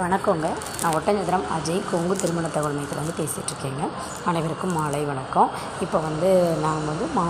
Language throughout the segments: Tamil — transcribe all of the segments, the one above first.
வணக்கங்க. நான் ஒட்டஞ்சத்திரம் அஜய். கொங்கு திருமண தகவல் மையத்துலேருந்து பேசிகிட்ருக்கேங்க அனைவருக்கும் மாலை வணக்கம். இப்போ வந்து நாங்கள் வந்து மா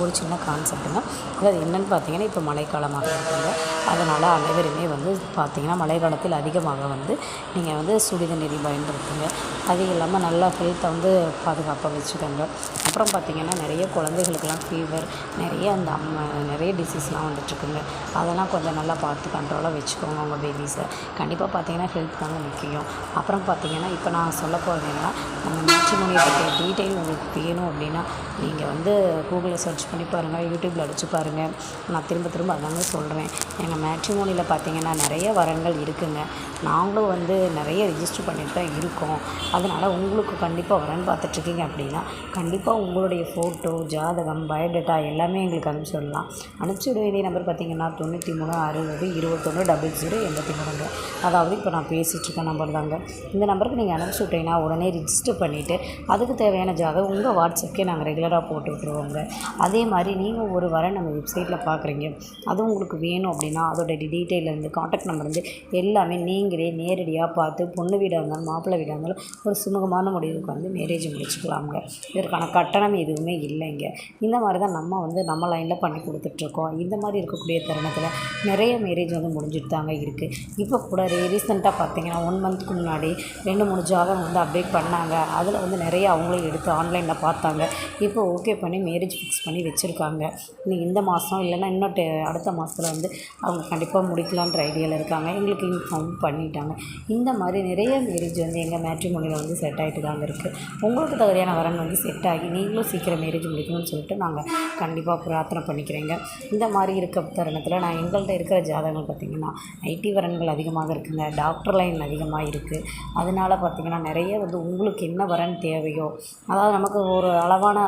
ஒரு சின்ன கான்செப்ட்டுங்க அதாவது என்னென்னு பார்த்தீங்கன்னா இப்போ மழைக்காலமாக இருக்குங்க. அதனால் அனைவருமே வந்து பார்த்திங்கன்னா மழைக்காலத்தில் அதிகமாக வந்து நீங்கள் வந்து சுடித நெறி பயன்படுத்துங்க. அது இல்லாமல் நல்லா ஹெல்த்தை வந்து பாதுகாப்பாக வச்சுக்கோங்க. அப்புறம் பார்த்தீங்கன்னா நிறைய குழந்தைகளுக்கெல்லாம் ஃபீவர் நிறைய அந்த அம்மா நிறைய டிசீஸ்லாம் வந்துட்டுருக்குங்க அதெல்லாம் கொஞ்சம் நல்லா பார்த்து கண்ட்ரோலாக வச்சுக்கோங்க உங்கள் பேபிஸை கண்டிப்பாக பார்த்தீங்கன்னா ஹெல்ப் தாங்க முக்கியம். அப்புறம் பார்த்தீங்கன்னா இப்போ நான் சொல்ல போகிறது என்னன்னா நம்ம மேட்ரிமோனியை பற்றிய டீட்டெயில் உங்களுக்கு வேணும் அப்படின்னா நீங்கள் வந்து கூகுளில் சர்ச் பண்ணி பாருங்கள் யூடியூப்பில் அடிச்சு பாருங்கள் நான் திரும்ப திரும்ப அதாங்க சொல்கிறேன் எங்கள் மேட்ரிமோனியில் பார்த்திங்கன்னா நிறைய வரங்கள் இருக்குங்க. நாங்களும் வந்து நிறைய ரிஜிஸ்டர் பண்ணிட்டு தான் இருக்கோம். அதனால் உங்களுக்கு கண்டிப்பாக வரன் பார்த்துட்ருக்கீங்க அப்படின்னா கண்டிப்பாக உங்களுடைய ஃபோட்டோ ஜாதகம் பயோடேட்டா எல்லாமே எங்களுக்கு அனுப்பிச்சி விடலாம். அனுப்பிச்சி விட வேண்டிய நம்பர் பார்த்தீங்கன்னா தொண்ணூற்றி மூணு அறுபது இருபத்தொன்று டபுள் ஜீரோ எண்பத்தி மூணுங்க. அதாவது இப்போ நான் நான் பேசிகிட்ருக்க நம்பர் தாங்க இந்த நம்பருக்கு நீங்கள் அனுப்பிச்சி விட்டீங்கன்னா உடனே ரிஜிஸ்டர் பண்ணிவிட்டு அதுக்கு தேவையான ஜாதகம் உங்கள் வாட்ஸ்அப்கே நாங்கள் ரெகுலராக போட்டு விட்ருவோங்க அதே மாதிரி நீங்கள் ஒரு வர நம்ம வெப்சைட்டில் பார்க்குறீங்க. அது உங்களுக்கு வேணும் அப்படின்னா அதோட டீட்டெயிலேருந்து காண்டாக்ட் நம்பர்லேருந்து எல்லாமே நீங்களே நேரடியாக பார்த்து பொண்ணு வீடாக இருந்தாலும் மாப்பிள்ளை வீடாக இருந்தாலும் ஒரு சுமூகமான முடிவுக்கு வந்து மேரேஜ் முடிச்சுக்கலாமுங்க. இதற்கான கட்டணம் எதுவுமே இல்லைங்க. இந்த மாதிரி தான் நம்ம வந்து நம்ம லைனில் பண்ணி கொடுத்துட்ருக்கோம். இந்த மாதிரி இருக்கக்கூடிய தருணத்தில் நிறைய மேரேஜ் வந்து முடிஞ்சிட்டு தாங்க இருக்குது இப்போ கூட ரீசெண்டாக பார்த்தீங்கன்னா ஒன் மந்த்துக்கு முன்னாடி ரெண்டு மூணு ஜாதகம் வந்து அப்டேட் பண்ணாங்க. அதில் வந்து நிறைய அவங்களே எடுத்து ஆன்லைனில் பார்த்தாங்க. இப்போ ஓகே பண்ணி மேரேஜ் ஃபிக்ஸ் பண்ணி வச்சுருக்காங்க. நீ இந்த மாதம் இல்லைன்னா இன்னும் டெ அடுத்த மாதத்தில் வந்து அவங்க கண்டிப்பாக முடிக்கலான்ற ஐடியாவில் இருக்காங்க. எங்களுக்கு இன்ஃபார்ம் பண்ணிட்டாங்க. இந்த மாதிரி நிறைய மேரேஜ் வந்து எங்கள் மேட்ரிமோனியில் வந்து செட் ஆகிட்டு தாங்க இருக்குது உங்களுக்கு தகுதியான வரன் வந்து செட் ஆகி நீங்களும் சீக்கிரம் மேரேஜ் முடிக்கணும்னு சொல்லிட்டு நாங்கள் கண்டிப்பாக பிரார்த்தனை பண்ணிக்கிறேங்க. இந்த மாதிரி இருக்க தருணத்தில் நான் எங்கள்கிட்ட இருக்கிற ஜாதகங்கள் பார்த்திங்கன்னா ஐடி வரன்கள் அதிகமாக இருக்குங்க. டாக்டர் லைன் அதிகமாக இருக்குது அதனால பார்த்திங்கன்னா நிறைய வந்து உங்களுக்கு என்ன வரன் தேவையோ அதாவது நமக்கு ஒரு அளவான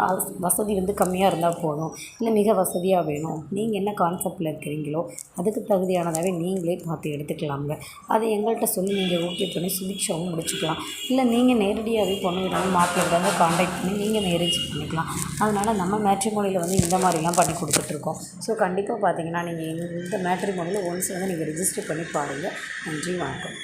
வசதி வந்து கம்மியாக இருந்தால் போதும். இல்லை மிக வசதியாக வேணும். நீங்கள் என்ன கான்செப்டில் இருக்கிறீங்களோ அதுக்கு தகுதியானதாகவே நீங்களே பார்த்து எடுத்துக்கலாங்க அது எங்கள்கிட்ட சொல்லி நீங்கள் ஓகே பண்ணி சுபிக்ஷாவும் முடிச்சுக்கலாம். இல்லை நீங்கள் நேரடியாகவே பொண்ணு விடாமல் மாப்பிள்ளை விடாமல் காண்டாக்ட் பண்ணி நீங்கள் மேரேஜ் பண்ணிக்கலாம். அதனால் நம்ம மேட்ரிமோனியில் வந்து இந்த மாதிரிலாம் பண்ணி கொடுத்துட்ருக்கோம் ஸோ கண்டிப்பாக பார்த்தீங்கன்னா நீங்கள் இந்த மேட்ரிமோனியில் ஒன்ஸ் வந்து நீங்கள் ரிஜிஸ்டர் பண்ணி பாருங்கள் நன்றி வணக்கம்.